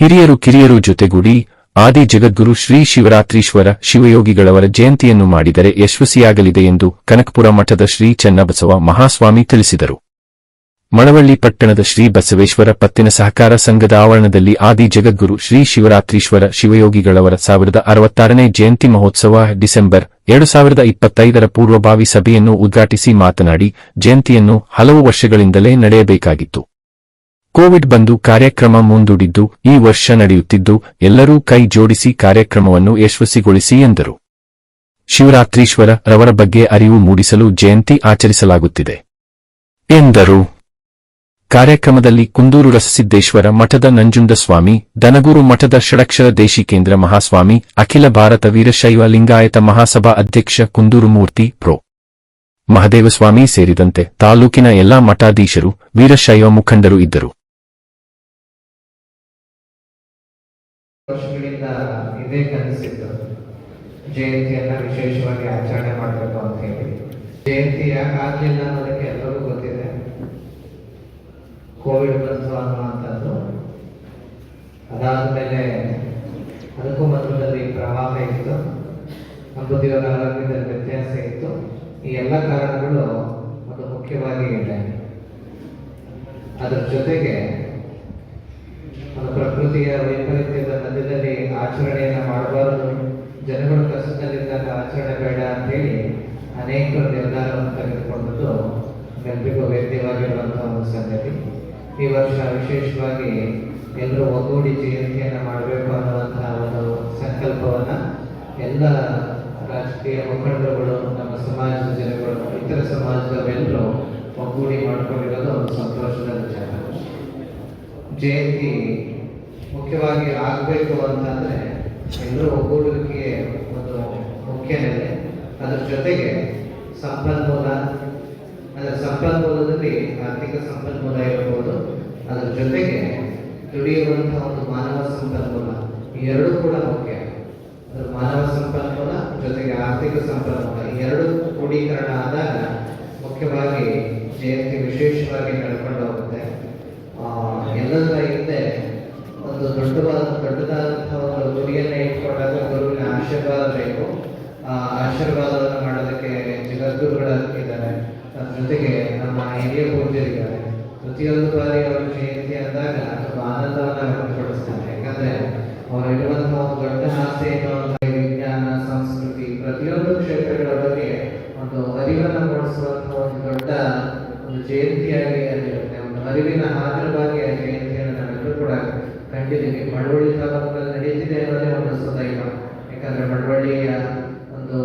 ಹಿರಿಯರು ಕಿರಿಯರು ಜೊತೆಗೂಡಿ ಆದಿ ಜಗದ್ಗುರು ಶ್ರೀ ಶಿವರಾತ್ರೀಶ್ವರ ಶಿವಯೋಗಿಗಳವರ ಜಯಂತಿಯನ್ನು ಮಾಡಿದರೆ ಯಶಸ್ವಿಯಾಗಲಿದೆ ಎಂದು ಕನಕಪುರ ಮಠದ ಶ್ರೀ ಚನ್ನಬಸವ ಮಹಾಸ್ವಾಮಿ ತಿಳಿಸಿದರು. ಮಳವಳ್ಳಿ ಪಟ್ಟಣದ ಶ್ರೀ ಬಸವೇಶ್ವರ ಪತ್ತಿನ ಸಹಕಾರ ಸಂಘದ ಆವರಣದಲ್ಲಿ ಆದಿ ಜಗದ್ಗುರು ಶ್ರೀ ಶಿವರಾತ್ರೀಶ್ವರ ಶಿವಯೋಗಿಗಳವರ ಸಾವಿರದ ಅರವತ್ತಾರನೇ ಜಯಂತಿ ಮಹೋತ್ಸವ ಡಿಸೆಂಬರ್ ಎರಡು ಸಾವಿರದ ಇಪ್ಪತ್ತೈದರ ಪೂರ್ವಭಾವಿ ಸಭೆಯನ್ನು ಉದ್ಘಾಟಿಸಿ ಮಾತನಾಡಿ, ಜಯಂತಿಯನ್ನು ಹಲವು ವರ್ಷಗಳಿಂದಲೇ ನಡೆಯಬೇಕಾಗಿತ್ತು. ಕೋವಿಡ್ ಬಂದು ಕಾರ್ಯಕ್ರಮ ಮುಂದೂಡಿದ್ದು, ಈ ವರ್ಷ ನಡೆಯುತ್ತಿದ್ದು, ಎಲ್ಲರೂ ಕೈ ಜೋಡಿಸಿ ಕಾರ್ಯಕ್ರಮವನ್ನು ಯಶಸ್ವಿಗೊಳಿಸಿ ಎಂದರು. ಶಿವರಾತ್ರೀಶ್ವರ ರವರ ಬಗ್ಗೆ ಅರಿವು ಮೂಡಿಸಲು ಜಯಂತಿ ಆಚರಿಸಲಾಗುತ್ತಿದೆ. ಎಂದರು. ಕಾರ್ಯಕ್ರಮದಲ್ಲಿ ಕುಂದೂರು ರಸಸಿದ್ದೇಶ್ವರ ಮಠದ ನಂಜುಂಡಸ್ವಾಮಿ, ದನಗೂರು ಮಠದ ಷಡಕ್ಷರ ದೇಶಿಕೇಂದ್ರ ಮಹಾಸ್ವಾಮಿ, ಅಖಿಲ ಭಾರತ ವೀರಶೈವ ಲಿಂಗಾಯತ ಮಹಾಸಭಾ ಅಧ್ಯಕ್ಷ ಕುಂದೂರು ಮೂರ್ತಿ, ಪ್ರೊ. ಮಹದೇವಸ್ವಾಮಿ ಸೇರಿದಂತೆ ತಾಲೂಕಿನ ಎಲ್ಲಾ ಮಠಾಧೀಶರು, ವೀರಶೈವ ಮುಖಂಡರು ಇದ್ದರು. ವರ್ಷಗಳಿಂದ ಇದೇ ಕನಸಿತ್ತು ಜಯಂತಿಯನ್ನ ವಿಶೇಷವಾಗಿ ಆಚರಣೆ ಮಾಡಬೇಕು ಅಂತ ಹೇಳಿ. ಜಯಂತಿ ಯಾಕೆ ಆಗ್ಲಿಲ್ಲ ಅನ್ನೋದಕ್ಕೆ ಎಲ್ಲರಿಗೂ ಗೊತ್ತಿದೆ. ಕೋವಿಡ್ ಬಂತು ಅನ್ನುವಂಥದ್ದು ಅದಾದ್ಮೇಲೆ ಅದಕ್ಕೂ ಮೊದಲದಲ್ಲಿ ಪ್ರವಾಹ ಇತ್ತು. ನಂಬುದಿಯವರ ಆರೋಗ್ಯದಲ್ಲಿ ವ್ಯತ್ಯಾಸ ಇತ್ತು. ಈ ಎಲ್ಲ ಕಾರಣಗಳು ಅದು ಮುಖ್ಯವಾಗಿ ಇದೆ. ಅದರ ಜೊತೆಗೆ ಸಂಗತಿ ಈ ವರ್ಷ ವಿಶೇಷವಾಗಿ ಎಲ್ಲರೂ ಒಗ್ಗೂಡಿ ಜಯಂತಿಯನ್ನ ಮಾಡಬೇಕು ಅನ್ನುವಂತಹ ಒಂದು ಸಂಕಲ್ಪವನ್ನ ಎಲ್ಲ ರಾಜಕೀಯ ಮುಖಂಡರುಗಳು, ನಮ್ಮ ಸಮಾಜದ ಜನಗಳು, ಇತರ ಸಮಾಜದವರೆಲ್ಲರೂ ಒಗ್ಗೂಡಿ ಮಾಡಿಕೊಂಡಿರೋದು ಒಂದು ಸಂತೋಷದ ವಿಚಾರ. ಜಯಂತಿ ಮುಖ್ಯವಾಗಿ ಆಗಬೇಕು ಅಂತಂದ್ರೆ ಎಲ್ಲರೂ ಒಗ್ಗೂಡುವಿಕೆ ಒಂದು ಮುಖ್ಯ ನೆಲೆ. ಅದರ ಜೊತೆಗೆ ಸಂಪನ್ಮೂಲ ಅದರ ಸಂಪನ್ಮೂಲದಲ್ಲಿ ಆರ್ಥಿಕ ಸಂಪನ್ಮೂಲ ಇರಬಹುದು. ಅದರ ಜೊತೆಗೆ ದುಡಿಯುವಂತಹ ಒಂದು ಮಾನವ ಸಂಪನ್ಮೂಲ ಈ ಎರಡೂ ಕೂಡ ಮುಖ್ಯ. ಅದು ಮಾನವ ಸಂಪನ್ಮೂಲ ಜೊತೆಗೆ ಆರ್ಥಿಕ ಸಂಪನ್ಮೂಲ ಈ ಎರಡು ಕ್ರೋಢೀಕರಣ ಆದಾಗ ಮುಖ್ಯವಾಗಿ ಜಯಂತಿ ವಿಶೇಷವಾಗಿ ನಡ್ಕೊಂಡು ಹೋಗುತ್ತೆ. ಎಲ್ಲದರ ಹಿಂದೆ ಒಂದು ದೊಡ್ಡವಾದ, ದೊಡ್ಡದಾದಂತಹ ಒಂದು ಗುರಿಯನ್ನು ಇಟ್ಕೊಂಡಾಗ ಗುರುವಿನ ಆಶೀರ್ವಾದ ಬೇಕು. ಆ ಆಶೀರ್ವಾದವನ್ನು ಸದೈವ ಯಾಕಂದ್ರೆ ಮಳವಳ್ಳಿಯ ಒಂದು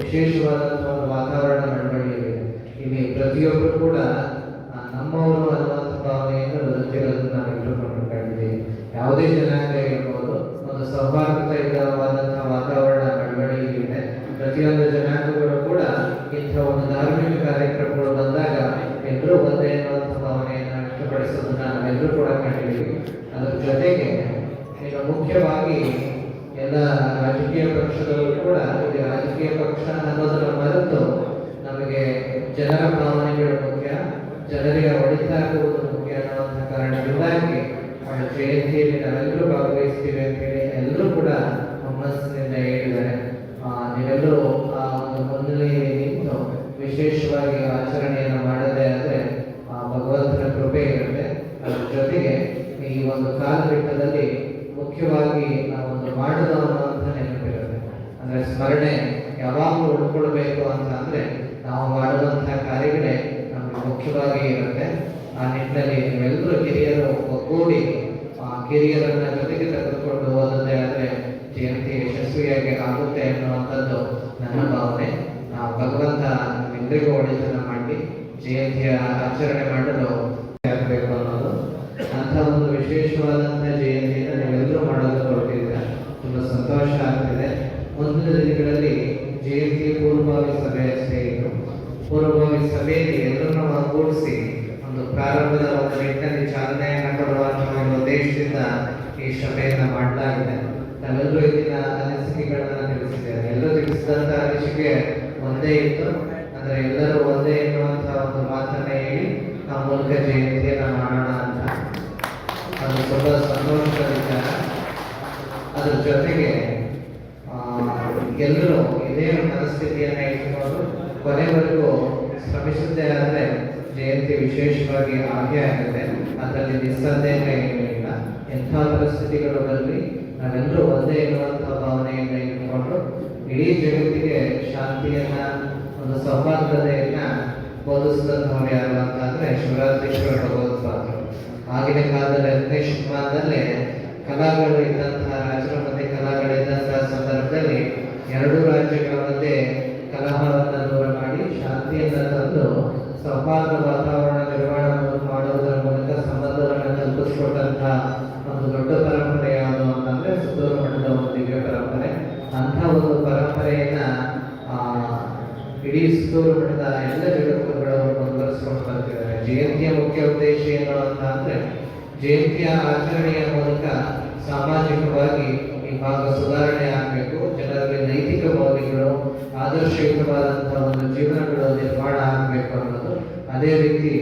ವಿಶೇಷವಾದಂಥ ಒಂದು ವಾತಾವರಣ ಮಳವಳ್ಳಿಯಲ್ಲಿ ಇಲ್ಲಿ ಪ್ರತಿಯೊಬ್ಬರು ಕೂಡ ನಮ್ಮವರು ಅನ್ನುವಂಥ ಭಾವನೆಯನ್ನು ರಚಿರೋದನ್ನು ನಾವು ಇಟ್ಟುಕೊಂಡು ಕಂಡಿದ್ದೀವಿ ಯಾವುದೇ ಜನಾಂಗ ಇರ್ಬೋದು, ಒಂದು ಸೌಹಾರ್ದಯುತವಾದಂತಹ ವಾತಾವರಣ ಮಳವಳ್ಳಿಯಲ್ಲಿದೆ ಪ್ರತಿಯೊಂದು ಜನಾಂಗಗಳು ಕೂಡ ಇಂಥ ಒಂದು ಧಾರ್ಮಿಕ ಕಾರ್ಯಕ್ರಮಗಳು ಬಂದಾಗ ಎಲ್ಲರೂ ಒಂದೇ ಅನ್ನುವಂಥ ಭಾವನೆಯನ್ನು ವ್ಯಕ್ತಪಡಿಸೋದನ್ನ ನಾವೆಲ್ಲರೂ ಕೂಡ ಕಂಡಿದ್ದೀವಿ. ಅದರ ಜೊತೆಗೆ, ಈಗ ಮುಖ್ಯವಾಗಿ ರಾಜಕೀಯ ಪಕ್ಷದವರು ಕೂಡ ಇದು ರಾಜಕೀಯ ಪಕ್ಷ ಅನ್ನೋದರ ಮರೆತು ನಮಗೆ ಜನರ ಭಾವನೆಗಳು ಮುಖ್ಯ, ಜನರಿಗೆ ಒಳಿತಾಗುವುದು ಮುಖ್ಯ ಅನ್ನುವಂಥ ಕಾರಣದಿಂದಾಗಿ ಆ ಜಯಂತಿಯಲ್ಲಿ ನಾವೆಲ್ಲರೂ ಭಾಗವಹಿಸ್ತೀವಿ ಅಂತ ಹೇಳಿ ಎಲ್ಲರೂ ಕೂಡ ಹುಮ್ಮಸ್ಸಿನಿಂದ ಹೇಳಿದ್ದಾರೆ. ನೀವೆಲ್ಲರೂ ಆ ಒಂದು ಮುನ್ನೆಲೆಯಲ್ಲಿ ನಿಂತು ವಿಶೇಷವಾಗಿ ಆಚರಣೆಯನ್ನು ಮಾಡದೇ ಆದರೆ ಆ ಭಗವಂತನ ಕೃಪೆ ಇರುತ್ತೆ ಅದರ ಜೊತೆಗೆ ಈ ಒಂದು ಕಾಲಘಟ್ಟದಲ್ಲಿ ಮುಖ್ಯವಾಗಿ ನಾವೊಂದು ಮಾಡುವುದು ಅನ್ನುವಂಥ ನೆನಪಿರುತ್ತೆ ಅಂದ್ರೆ ಸ್ಮರಣೆ ಯಾವಾಗಲೂ ಉಳ್ಕೊಳ್ಬೇಕು ಅಂತ ಅಂದ್ರೆ ನಾವು ಮಾಡುವಂತಹ ಕಾರ್ಯಗಳೇ ನಮಗೆ ಮುಖ್ಯವಾಗಿ ಇರುತ್ತೆ. ಆ ನಿಟ್ಟಿನಲ್ಲಿ ನೀವೆಲ್ಲರೂ ಕಿರಿಯರು ಒಗ್ಗೂಡಿ ಆ ಕಿರಿಯರನ್ನ ಜೊತೆಗೆ ತೆಗೆದುಕೊಂಡು ಹೋದದ್ದೇ ಆದರೆ ಜಯಂತಿ ಯಶಸ್ವಿಯಾಗಿ ಆಗುತ್ತೆ ಅನ್ನುವಂಥದ್ದು ನನ್ನ ಭಾವನೆ. ನಾವು ಭಗವಂತ ಎಲ್ಲರಿಗೂ ಒಡೆತನ ಮಾಡಿ ಜಯಂತಿಯ ಆಚರಣೆ ಮಾಡಲು ಆಗಬೇಕು ಅನ್ನೋದು. ಅಂತ ಒಂದು ವಿಶೇಷವಾದಂಥ ಜಯಂತಿಯನ್ನು ಮುಂದಿನ ದಿನಗಳಲ್ಲಿ ಜಯಂತಿ ಪೂರ್ವಭಾವಿ ಸಭೆ ಅಷ್ಟೇ ಇತ್ತು. ಪೂರ್ವಭಾವಿ ಸಭೆಯಲ್ಲಿ ಎಲ್ಲರನ್ನೂ ಒಗ್ಗೂಡಿಸಿ ಒಂದು ಪ್ರಾರಂಭದ ಒಂದು ನಿಟ್ಟಿನಲ್ಲಿ ಚಾಲನೆಯನ್ನು ಕೊಡುವಂತಹ ಒಂದು ಉದ್ದೇಶದಿಂದ ಈ ಸಭೆಯನ್ನು ಮಾಡಲಾಗಿದೆ ನಾವೆಲ್ಲರೂ ಇಲ್ಲಿನ ಅನಿಸಿಕೆಗಳನ್ನ ತಿಳಿಸಿದ್ದೇವೆ. ಎಲ್ಲರೂ ತಿಳಿಸಿದಂತಹ ಅನಿಸಿಕೆ ಒಂದೇ ಇತ್ತು. ಅಂದ್ರೆ ಎಲ್ಲರೂ ಒಂದೇ ಎನ್ನುವಂತಹ ಒಂದು ಮಾತನ್ನ ಹೇಳಿ ಆ ಮೂಲಕ ಜಯಂತಿಯನ್ನ ಮಾಡೋಣ ಅಂತ. ಅದು ತುಂಬಾ ಸಂತೋಷದ ವಿಚಾರ. ಜೊತೆಗೆ ಆ, ಎಲ್ಲರೂ ಇದೇ ಮನಸ್ಥಿತಿಯನ್ನ ಇಟ್ಕೊಂಡು ಕೊನೆವರೆಗೂ ಶ್ರಮಿಸುತ್ತೆ ಆದರೆ ಜಯಂತಿ ವಿಶೇಷವಾಗಿ ಆಗೇ ಆಗುತ್ತೆ ಅದರಲ್ಲಿ ನಿಸ್ಸಂದೇಹ ಏನೂ ಇಲ್ಲ ಎಂಥ ಪರಿಸ್ಥಿತಿಗಳು ಬರಲಿ ನಾವೆಲ್ಲರೂ ಒಂದೇ ಇರುವಂತಹ ಭಾವನೆಯಿಂದ ಇಟ್ಟುಕೊಂಡು ಇಡೀ ಜಗತ್ತಿಗೆ ಶಾಂತಿಯನ್ನ, ಒಂದು ಸೌಹಾರ್ದತೆಯನ್ನ ಬೋಧಿಸಿದಂಥವ್ರು ಯಾರು ಅಂತಂದ್ರೆ ಶಿವರಾತ್ರೀಶ್ವರ ಭಗವತ್ಪಾದರು ಆಗಿನ ಕಾಲದಲ್ಲಿ ಹತ್ತನೇ ಶತಮಾನದಲ್ಲೇ ಕಲಾಗಳು ಇದ್ದಂತಹ ರಾಜರ ಇಡೀ ಸುತ್ತೂರು ಮಠದ ಎಲ್ಲ ಜಗತ್ತುಗಳನ್ನು ಮುಂದುವರಿಸಿಕೊಂಡು ಬರ್ತಿದ್ದಾರೆ ಜಯಂತಿಯ ಮುಖ್ಯ ಉದ್ದೇಶ ಏನು ಅಂತ ಅಂದ್ರೆ ಜಯಂತಿಯ ಆಚರಣೆಯ ಮೂಲಕ ಸಾಮಾಜಿಕವಾಗಿ ಈ ಭಾಗ ಸುಧಾರಣೆ ಆಗಬೇಕು. ಜನರಲ್ಲಿ ನೈತಿಕ ಮೌಲ್ಯಗಳು ಆದರ್ಶಯುತವಾದಂತಹ ಒಂದು ಜೀವನಗಳು ನಿರ್ಮಾಣ ಆಗಬೇಕು ಅನ್ನೋದು. ಅದೇ ರೀತಿ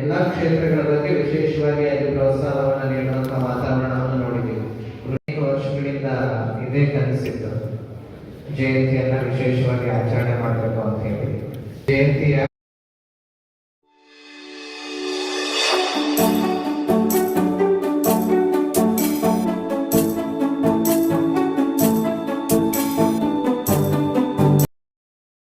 ಎಲ್ಲಾ ಕ್ಷೇತ್ರಗಳ ಬಗ್ಗೆ ವಿಶೇಷವಾಗಿ ಅಲ್ಲಿ ಪ್ರೋತ್ಸಾಹವನ್ನು ನೀಡುವಂತಹ ವಾತಾವರಣವನ್ನು ನೋಡಿದ್ದೀವಿ ಅನೇಕ ವರ್ಷಗಳಿಂದ ಇದೇ ಕನಸಿತ್ತು ಜಯಂತಿಯನ್ನ ವಿಶೇಷವಾಗಿ ಆಚರಣೆ ಮಾಡಬೇಕು ಅಂತ ಹೇಳಿ ಜಯಂತಿಯ